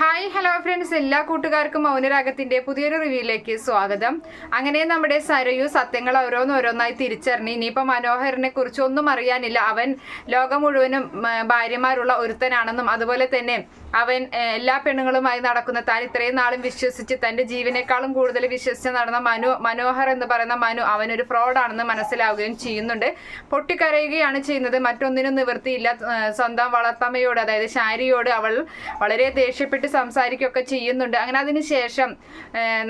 Hi hello friends. എല്ലാ കൂട്ടുകാർക്കും മൗനരാഗത്തിന്റെ പുതിയൊരു റിവ്യൂയിലേക്ക് സ്വാഗതം. അങ്ങനെ നമ്മുടെ സരയു സത്യങ്ങൾ ഓരോന്നോരോന്നായി തിരിച്ചറിഞ്ഞ് ഇനിയിപ്പോൾ മനോഹരനെ കുറിച്ച് ഒന്നും അറിയാനില്ല. അവൻ ലോകം മുഴുവനും ഭാര്യമാരുള്ള ഒരുത്തനാണെന്നും അതുപോലെ തന്നെ അവൻ എല്ലാ പെണ്ണുങ്ങളുമായി നടക്കുന്ന താൻ ഇത്രയും നാളും വിശ്വസിച്ച് തന്റെ ജീവനേക്കാളും കൂടുതൽ വിശ്വസിച്ച് നടന്ന മനു മനോഹർ എന്ന് പറയുന്ന മനു അവനൊരു ഫ്രോഡാണെന്ന് മനസ്സിലാവുകയും ചെയ്യുന്നുണ്ട്. പൊട്ടിക്കരയുകയാണ് ചെയ്യുന്നത്. മറ്റൊന്നിനും നിവൃത്തിയില്ല. സ്വന്തം വളർത്തമ്മയോട് അതായത് ശാരിയോട് അവൾ വളരെ ദേഷ്യപ്പെട്ട് സംസാരിക്കുകയൊക്കെ ചെയ്യുന്നുണ്ട്. അങ്ങനെ അതിനുശേഷം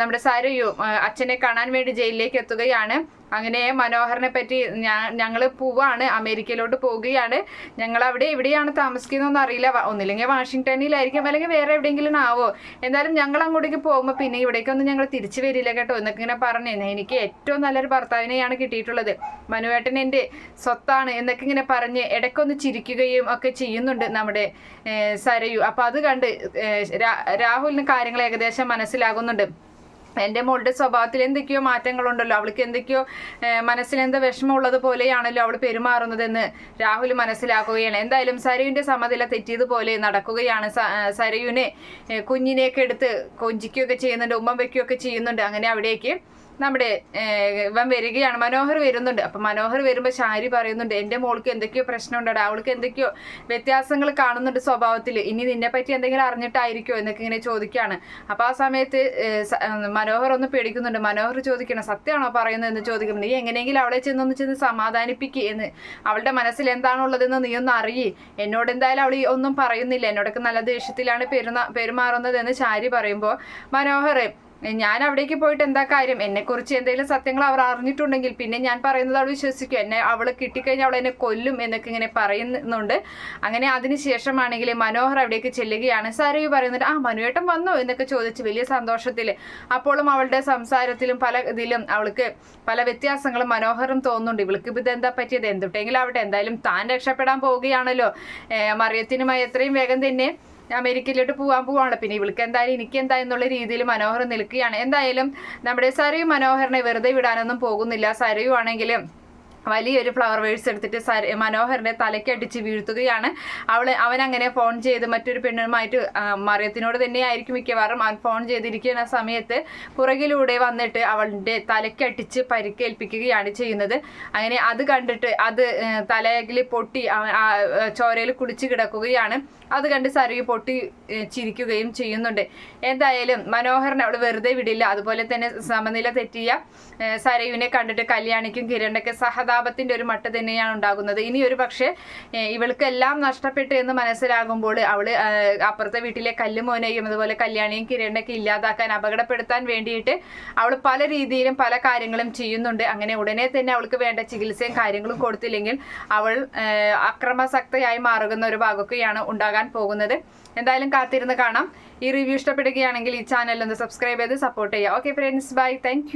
നമ്മുടെ സരയു അച്ഛനെ കാണാൻ വേണ്ടി ജയിലിലേക്ക് എത്തുകയാണ്. അങ്ങനെ മനോഹറിനെ പറ്റി ഞങ്ങൾ പോവാണ്. അമേരിക്കയിലോട്ട് പോവുകയാണ്. ഞങ്ങൾ അവിടെ എവിടെയാണ് താമസിക്കുന്നതെന്ന് അറിയില്ല. ഒന്നില്ലെങ്കിൽ വാഷിങ്ടണിലായിരിക്കും. അല്ലെങ്കിൽ വേറെ എവിടെയെങ്കിലും ആവോ. എന്തായാലും ഞങ്ങൾ അങ്ങോട്ടേക്ക് പോകുമ്പോൾ പിന്നെ ഇവിടേക്കൊന്നും ഞങ്ങൾ തിരിച്ചു വരില്ല കേട്ടോ. എന്നൊക്കെ ഇങ്ങനെ പറഞ്ഞു എനിക്ക് ഏറ്റവും നല്ലൊരു ഭർത്താവിനെയാണ് കിട്ടിയിട്ടുള്ളത്. മനുവേട്ടൻ എന്റെ സ്വത്താണ് എന്നൊക്കെ ഇങ്ങനെ പറഞ്ഞ് ഇടയ്ക്കൊന്ന് ചിരിക്കുകയും ഒക്കെ ചെയ്യുന്നുണ്ട് നമ്മുടെ സരയു. അപ്പോൾ അത് കണ്ട് രാഹുലിന് കാര്യങ്ങൾ ഏകദേശം മനസ്സിലാകുന്നുണ്ട്. എന്റെ മോളുടെ സ്വഭാവത്തിൽ എന്തൊക്കെയോ മാറ്റങ്ങളുണ്ടല്ലോ. അവൾക്ക് എന്തൊക്കെയോ മനസ്സിലെന്തോ വിഷമമുള്ളത് പോലെയാണല്ലോ അവൾ പെരുമാറുന്നതെന്ന് രാഹുൽ മനസ്സിലാക്കുകയാണ്. എന്തായാലും സരയുവിന്റെ സമനില തെറ്റിയതുപോലെ നടക്കുകയാണ്. സരയുവിനെ കുഞ്ഞിനെയൊക്കെ എടുത്ത് കൊഞ്ചിക്കുകയൊക്കെ ചെയ്യുന്നുണ്ട് ഉമ്മ വയ്ക്കുകയൊക്കെ ചെയ്യുന്നുണ്ട്. അങ്ങനെ അവിടേക്ക് നമ്മുടെ ഇവൻ വരികയാണ്. മനോഹർ വരുന്നുണ്ട്. അപ്പം മനോഹർ വരുമ്പോൾ ശാരി പറയുന്നുണ്ട് എന്റെ മോൾക്ക് എന്തൊക്കെയോ പ്രശ്നമുണ്ടടാ അവൾക്ക് എന്തൊക്കെയോ വ്യത്യാസങ്ങൾ കാണുന്നുണ്ട് സ്വഭാവത്തിൽ ഇനി നിന്നെ പറ്റി എന്തെങ്കിലും അറിഞ്ഞിട്ടായിരിക്കോ എന്നൊക്കെ ഇങ്ങനെ ചോദിക്കുകയാണ് അപ്പോൾ ആ സമയത്ത് മനോഹർ ഒന്ന് പേടിക്കുന്നുണ്ട്. മനോഹർ ചോദിക്കണം? സത്യമാണോ പറയുന്നത്? എന്ന് ചോദിക്കുന്നുണ്ട്. നീ എങ്ങനെയെങ്കിലും അവളെ ചെന്നൊന്ന് ചെന്ന് സമാധാനിപ്പിക്കുക എന്ന്. അവളുടെ മനസ്സിൽ എന്താണുള്ളതെന്ന് നീ ഒന്ന് അറിയേ. എന്നോട് എന്തായാലും അവൾ ഒന്നും പറയുന്നില്ല. എന്നോടൊക്കെ നല്ല ദേഷ്യത്തിലാണ് പെരുമാറുന്നത് എന്ന് ശാരി പറയുമ്പോൾ മനോഹർ ഞാൻ അവിടേക്ക് പോയിട്ട് എന്താ കാര്യം? എന്നെക്കുറിച്ച് എന്തെങ്കിലും സത്യങ്ങൾ അവർ അറിഞ്ഞിട്ടുണ്ടെങ്കിൽ പിന്നെ ഞാൻ പറയുന്നത് അവൾ വിശ്വസിക്കും. എന്നെ അവൾ കിട്ടിക്കഴിഞ്ഞാൽ അവൾ എന്നെ കൊല്ലും എന്നൊക്കെ ഇങ്ങനെ പറയുന്നുണ്ട്. അങ്ങനെ അതിനുശേഷമാണെങ്കിൽ മനോഹർ അവിടേക്ക് ചെല്ലുകയാണ്. സരയു പറയുന്നുണ്ട് ആ മനുവേട്ടൻ വന്നു? എന്നൊക്കെ ചോദിച്ച് വലിയ സന്തോഷത്തിൽ. അപ്പോഴും അവളുടെ സംസാരത്തിലും പല ഇതിലും അവൾക്ക് പല വ്യത്യാസങ്ങളും മനോഹരം തോന്നുന്നുണ്ട്. ഇവൾക്ക് ഇപ്പം ഇതെന്താ പറ്റിയത്? എന്തുട്ടെങ്കിലും ആവട്ടെ എന്തായാലും താൻ രക്ഷപ്പെടാൻ പോവുകയാണല്ലോ. മറിയത്തിനുമായി എത്രയും വേഗം തന്നെ അമേരിക്കയിലോട്ട് പോകാൻ പോവാണല്ലോ പിന്നെ ഇവൾക്ക് എന്തായാലും എനിക്ക് എന്താ എന്നുള്ള രീതിയിൽ മനോഹർ നിൽക്കുകയാണ്. എന്തായാലും നമ്മുടെ സരയു മനോഹറിനെ വെറുതെ വിടാനൊന്നും പോകുന്നില്ല. സരയു ആണെങ്കിലും വലിയൊരു ഫ്ലവർ വേഴ്സ് എടുത്തിട്ട് സര മനോഹറിന്റെ തലയ്ക്കടിച്ച് വീഴ്ത്തുകയാണ്. അവൾ അവൻ അങ്ങനെ ഫോൺ ചെയ്ത് മറ്റൊരു പെണ്ണുമായിട്ട് മറിയത്തിനോട് തന്നെയായിരിക്കും മിക്കവാറും അവൻ ഫോൺ ചെയ്തിരിക്കുന്ന സമയത്ത് പുറകിലൂടെ വന്നിട്ട് അവളുടെ തലയ്ക്കടിച്ച് പരിക്കേൽപ്പിക്കുകയാണ് ചെയ്യുന്നത്. അങ്ങനെ അത് കണ്ടിട്ട് അത് തലയിൽ പൊട്ടി ചോരയിൽ കുളിച്ച് കിടക്കുകയാണ്. അത് കണ്ട് സരയു പൊട്ടി ചിരിക്കുകയും ചെയ്യുന്നുണ്ട്. എന്തായാലും മനോഹറിനെ അവൾ വെറുതെ വിടില്ല. അതുപോലെ തന്നെ സമനില തെറ്റിയ സരയുവിനെ കണ്ടിട്ട് കല്യാണിക്കും കിരണിനൊക്കെ സഹതാപത്തിന്റെ ഒരു മട്ട് തന്നെയാണ് ഉണ്ടാകുന്നത്. ഇനി ഒരു പക്ഷേ ഇവൾക്ക് എല്ലാം നഷ്ടപ്പെട്ടു എന്ന് മനസ്സിലാകുമ്പോൾ അവൾ അപ്പുറത്തെ വീട്ടിലെ കല്ലുമോനെയും അതുപോലെ കല്യാണിയും കിരണിനൊക്കെ ഇല്ലാതാക്കാൻ അപകടപ്പെടുത്താൻ വേണ്ടിയിട്ട് അവൾ പല രീതിയിലും പല കാര്യങ്ങളും ചെയ്യുന്നുണ്ട്. അങ്ങനെ ഉടനെ തന്നെ അവൾക്ക് വേണ്ട ചികിത്സയും കാര്യങ്ങളും കൊടുത്തില്ലെങ്കിൽ അവൾ അക്രമസക്തയായി അക്രമാസക്തയായി മാറുന്ന ഒരു ഭാഗമൊക്കെയാണ് ഉണ്ടാകാൻ പോകുന്നത്. എന്തായാലും കാത്തിരുന്ന് കാണാം. ഈ റിവ്യൂ ഇഷ്ടപ്പെടുകയാണെങ്കിൽ ഈ ചാനൽ ഒന്ന് സബ്സ്ക്രൈബ് ചെയ്ത് സപ്പോർട്ട് ചെയ്യുക. Okay friends bye. താങ്ക്